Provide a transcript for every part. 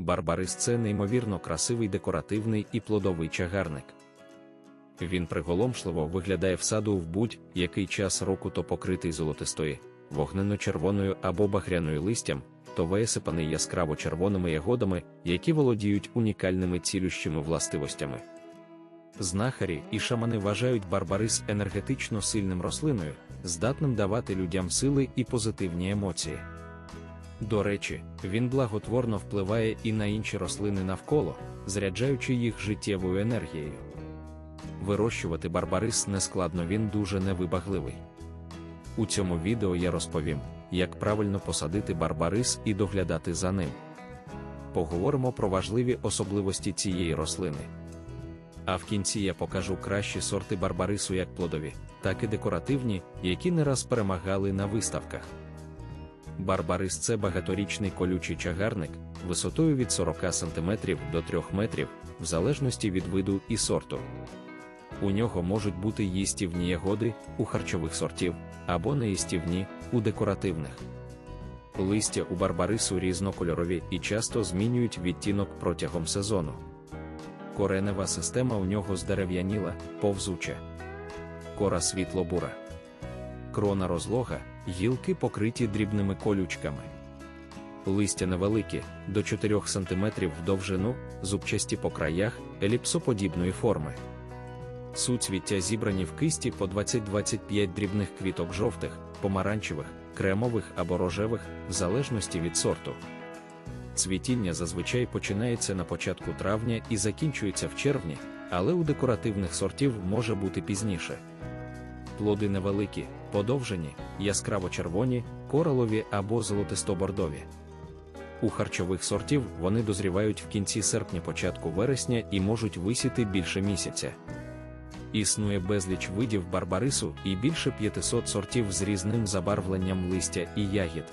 Барбарис це неймовірно красивий декоративний і плодовий чагарник. Він приголомшливо виглядає в саду в будь-який час року то покритий золотистої, вогненно-червоною або багряною листям, то висипаний яскраво червоними ягодами, які володіють унікальними цілющими властивостями. Знахарі і шамани вважають барбарис енергетично сильним рослиною, здатним давати людям сили і позитивні емоції. До речі, він благотворно впливає і на інші рослини навколо, заряджаючи їх життєвою енергією. Вирощувати барбарис нескладно, він дуже невибагливий. У цьому відео я розповім, як правильно посадити барбарис і доглядати за ним. Поговоримо про важливі особливості цієї рослини. А в кінці я покажу кращі сорти барбарису як плодові, так і декоративні, які не раз перемагали на виставках. Барбарис це багаторічний колючий чагарник висотою від 40 см до 3 метрів, в залежності від виду і сорту. У нього можуть бути їстівні ягоди у харчових сортів або неїстівні у декоративних. Листя у барбарису різнокольорові і часто змінюють відтінок протягом сезону. Коренева система у нього здерев'яніла, повзуча. Кора світло-бура. Крона розлога, гілки покриті дрібними колючками. Листя невеликі, до 4 см в довжину, зубчасті по краях, еліпсоподібної форми. Суцвіття зібрані в кисті по 20-25 дрібних квіток жовтих, помаранчевих, кремових або рожевих, в залежності від сорту. Цвітіння зазвичай починається на початку травня і закінчується в червні, але у декоративних сортів може бути пізніше. Плоди невеликі, подовжені, яскраво червоні, коралові або золотисто-бордові. У харчових сортів вони дозрівають в кінці серпня-початку вересня і можуть висіти більше місяця. Існує безліч видів барбарису і більше 500 сортів з різним забарвленням листя і ягід.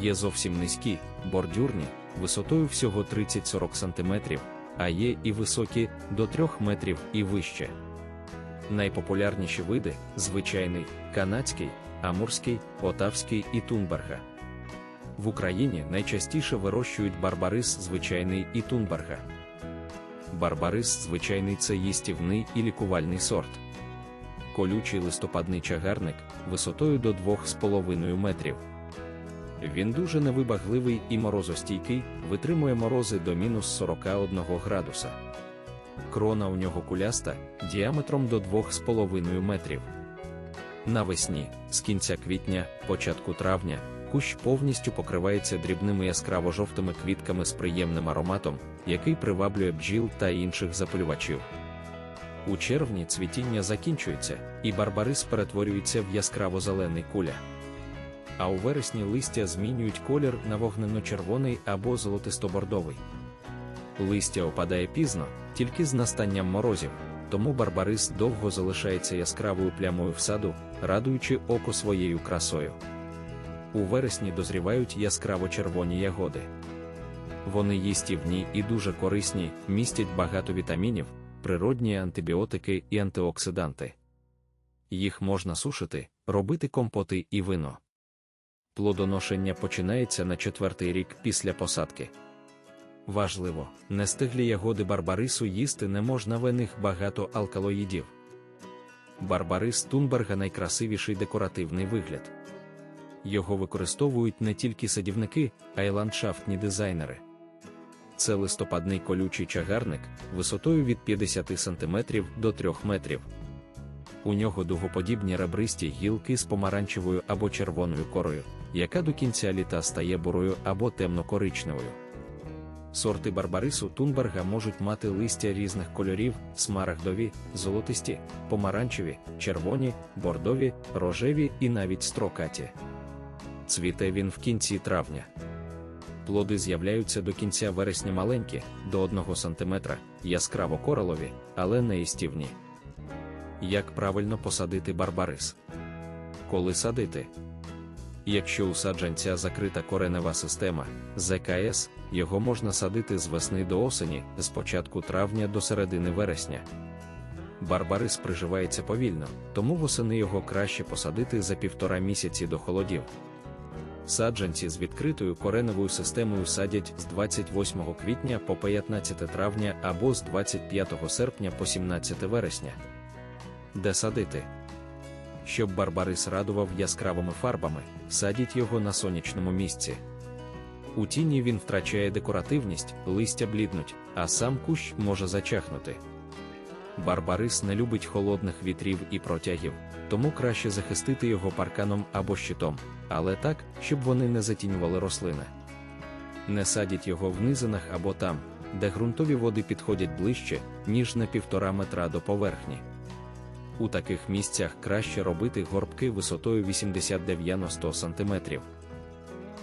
Є зовсім низькі, бордюрні, висотою всього 30-40 см, а є і високі до 3 метрів і вище. Найпопулярніші види звичайний, канадський, амурський, отавський і тунберга. В Україні найчастіше вирощують барбарис звичайний і тунберга. Барбарис звичайний це їстівний і лікувальний сорт. Колючий листопадний чагарник висотою до 2,5 метрів. Він дуже невибагливий і морозостійкий, витримує морози до мінус 41 градуса. Крона у нього куляста діаметром до 2,5 метрів. Навесні, з кінця квітня, початку травня, кущ повністю покривається дрібними яскраво-жовтими квітками з приємним ароматом, який приваблює бджіл та інших запалювачів. У червні цвітіння закінчується, і барбарис перетворюється в яскраво-зелений куля. А у вересні листя змінюють колір на вогненно-червоний або золотисто-бордовий. Листя опадає пізно, тільки з настанням морозів, тому барбарис довго залишається яскравою плямою в саду, радуючи око своєю красою. У вересні дозрівають яскраво червоні ягоди. Вони їстівні і дуже корисні, містять багато вітамінів, природні антибіотики і антиоксиданти. Їх можна сушити, робити компоти і вино. Плодоношення починається на четвертий рік після посадки. Важливо, нестиглі ягоди барбарису їсти не можна в них багато алкалоїдів. Барбарис Тунберга найкрасивіший декоративний вигляд. Його використовують не тільки садівники, а й ландшафтні дизайнери. Це листопадний колючий чагарник висотою від 50 см до 3 метрів. У нього дугоподібні ребристі гілки з помаранчевою або червоною корою, яка до кінця літа стає бурою або темно-коричневою. Сорти барбарису Тунберга можуть мати листя різних кольорів: смарагдові, золотисті, помаранчеві, червоні, бордові, рожеві і навіть строкаті. Цвіте він в кінці травня. Плоди з'являються до кінця вересня маленькі, до 1 см, яскраво коралові, але не істівні. Як правильно посадити барбарис? Коли садити? Якщо у саджанця закрита коренева система ЗКС, його можна садити з весни до осені, з початку травня до середини вересня. Барбарис приживається повільно, тому восени його краще посадити за півтора місяці до холодів. Саджанці з відкритою кореневою системою садять з 28 квітня по 15 травня або з 25 серпня по 17 вересня. Де садити? Щоб барбарис радував яскравими фарбами, садіть його на сонячному місці. У тіні він втрачає декоративність, листя бліднуть, а сам кущ може зачахнути. Барбарис не любить холодних вітрів і протягів, тому краще захистити його парканом або щитом, але так, щоб вони не затінювали рослини. Не садіть його в низинах або там, де ґрунтові води підходять ближче, ніж на півтора метра до поверхні. У таких місцях краще робити горбки висотою 80-90 см.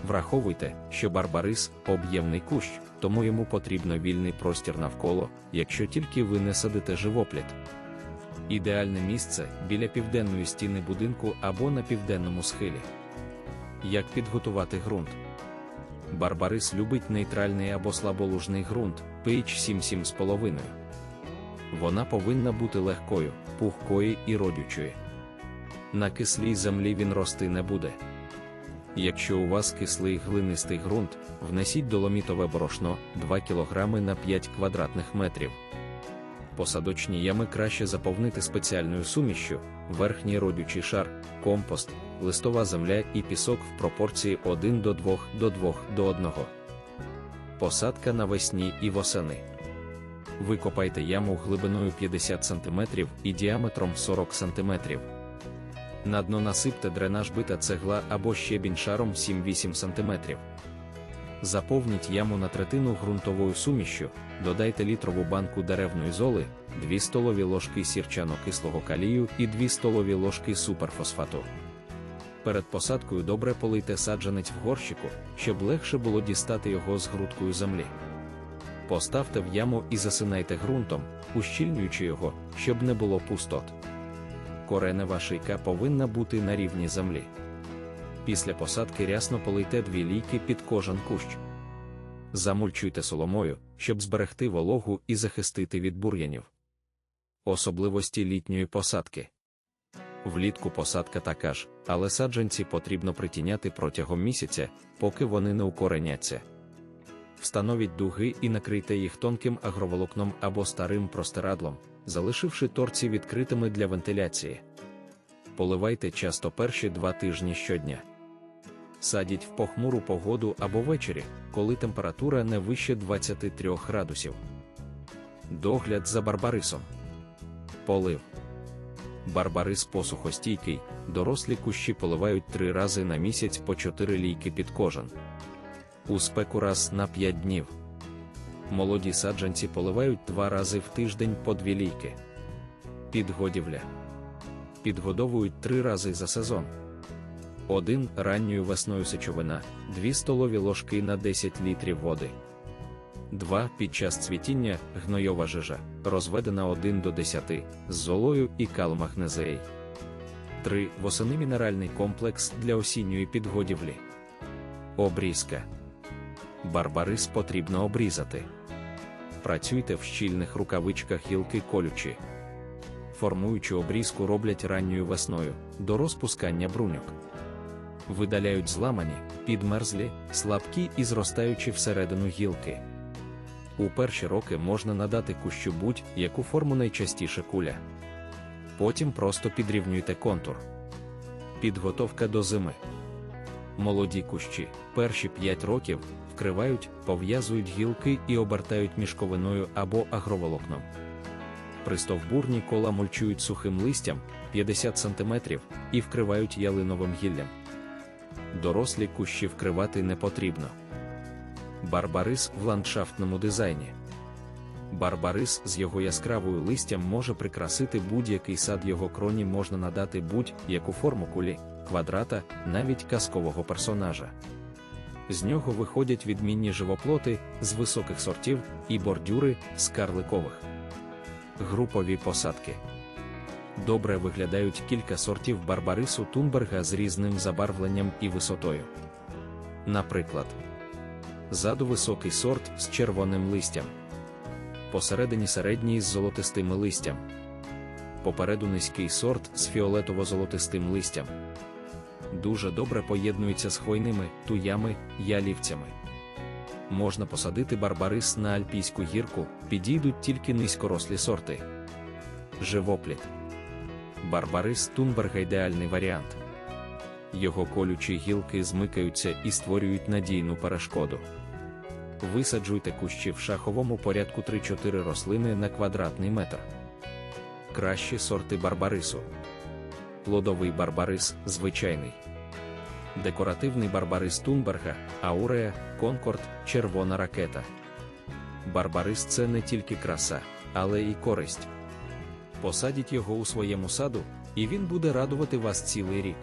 Враховуйте, що барбарис об'ємний кущ, тому йому потрібно вільний простір навколо, якщо тільки ви не садите живопліт. Ідеальне місце біля південної стіни будинку або на південному схилі. Як підготувати ґрунт? Барбарис любить нейтральний або слаболужний ґрунт pH 7-7,5. Вона повинна бути легкою, пухкою і родючою. На кислій землі він рости не буде. Якщо у вас кислий глинистий ґрунт, внесіть доломітове борошно 2 кг на 5 квадратних метрів. Посадочні ями краще заповнити спеціальною сумішшю, верхній родючий шар, компост, листова земля і пісок в пропорції 1 до 2 до 2 до 1. Посадка навесні і восени. Викопайте яму глибиною 50 см і діаметром 40 см. На дно насипте дренаж бита цегла або щебінь шаром 7-8 см. Заповніть яму на третину ґрунтовою сумішшю, додайте літрову банку деревної золи, 2 столові ложки сірчано-кислого калію і 2 столові ложки суперфосфату. Перед посадкою добре полийте саджанець в горщику, щоб легше було дістати його з грудкою землі. Поставте в яму і засинайте ґрунтом, ущільнюючи його, щоб не було пустот. Коренева шийка повинна бути на рівні землі. Після посадки рясно полийте дві лійки під кожен кущ. Замульчуйте соломою, щоб зберегти вологу і захистити від бур'янів. Особливості літньої посадки. Влітку посадка така ж, але саджанці потрібно притіняти протягом місяця, поки вони не укореняться. Встановіть дуги і накрийте їх тонким агроволокном або старим простирадлом, залишивши торці відкритими для вентиляції. Поливайте часто перші два тижні щодня. Садіть в похмуру погоду або ввечері, коли температура не вище 23 градусів. Догляд за барбарисом. Полив. Барбарис посухостійкий, дорослі кущі поливають три рази на місяць по 4 лійки під кожен. У спеку раз на 5 днів. Молоді саджанці поливають два рази в тиждень по дві лійки. Підгодівля. Підгодовують три рази за сезон. 1 ранньою весною сечовина, 2 столові ложки на 10 літрів води. 2. Під час цвітіння гнойова жижа, розведена 1 до 10 з золою і калмагнезеєй. 3. Восени мінеральний комплекс для осінньої підгодівлі. Обрізка. Барбарис потрібно обрізати. Працюйте в щільних рукавичках гілки колючі. Формуючу обрізку роблять ранньою весною до розпускання бруньок. Видаляють зламані, підмерзлі, слабкі і зростаючі всередину гілки. У перші роки можна надати кущу будь-яку форму найчастіше куля. Потім просто підрівнюйте контур. Підготовка до зими. Молоді кущі перші 5 років вкривають, пов'язують гілки і обертають мішковиною або агроволокном. Пристовбурні кола мульчують сухим листям 50 см і вкривають ялиновим гіллям. Дорослі кущі вкривати не потрібно. Барбарис в ландшафтному дизайні. Барбарис з його яскравою листям може прикрасити будь-який сад його кроні можна надати будь-яку форму кулі, квадрата, навіть казкового персонажа. З нього виходять відмінні живоплоти з високих сортів і бордюри з карликових. Групові посадки. Добре виглядають кілька сортів барбарису Тунберга з різним забарвленням і висотою. Наприклад, ззаду високий сорт з червоним листям, посередині середній з золотистим листям, попереду низький сорт з фіолетово-золотистим листям. Дуже добре поєднується з хвойними туями, ялівцями. Можна посадити барбарис на альпійську гірку, підійдуть тільки низькорослі сорти. Живопліт. Барбарис Тунберга ідеальний варіант. Його колючі гілки змикаються і створюють надійну перешкоду. Висаджуйте кущі в шаховому порядку 3-4 рослини на квадратний метр. Кращі сорти барбарису. Плодовий барбарис звичайний. Декоративний барбарис Тунберга, Аурея, Конкорд, червона ракета. Барбарис це не тільки краса, але і користь. Посадіть його у своєму саду, і він буде радувати вас цілий рік.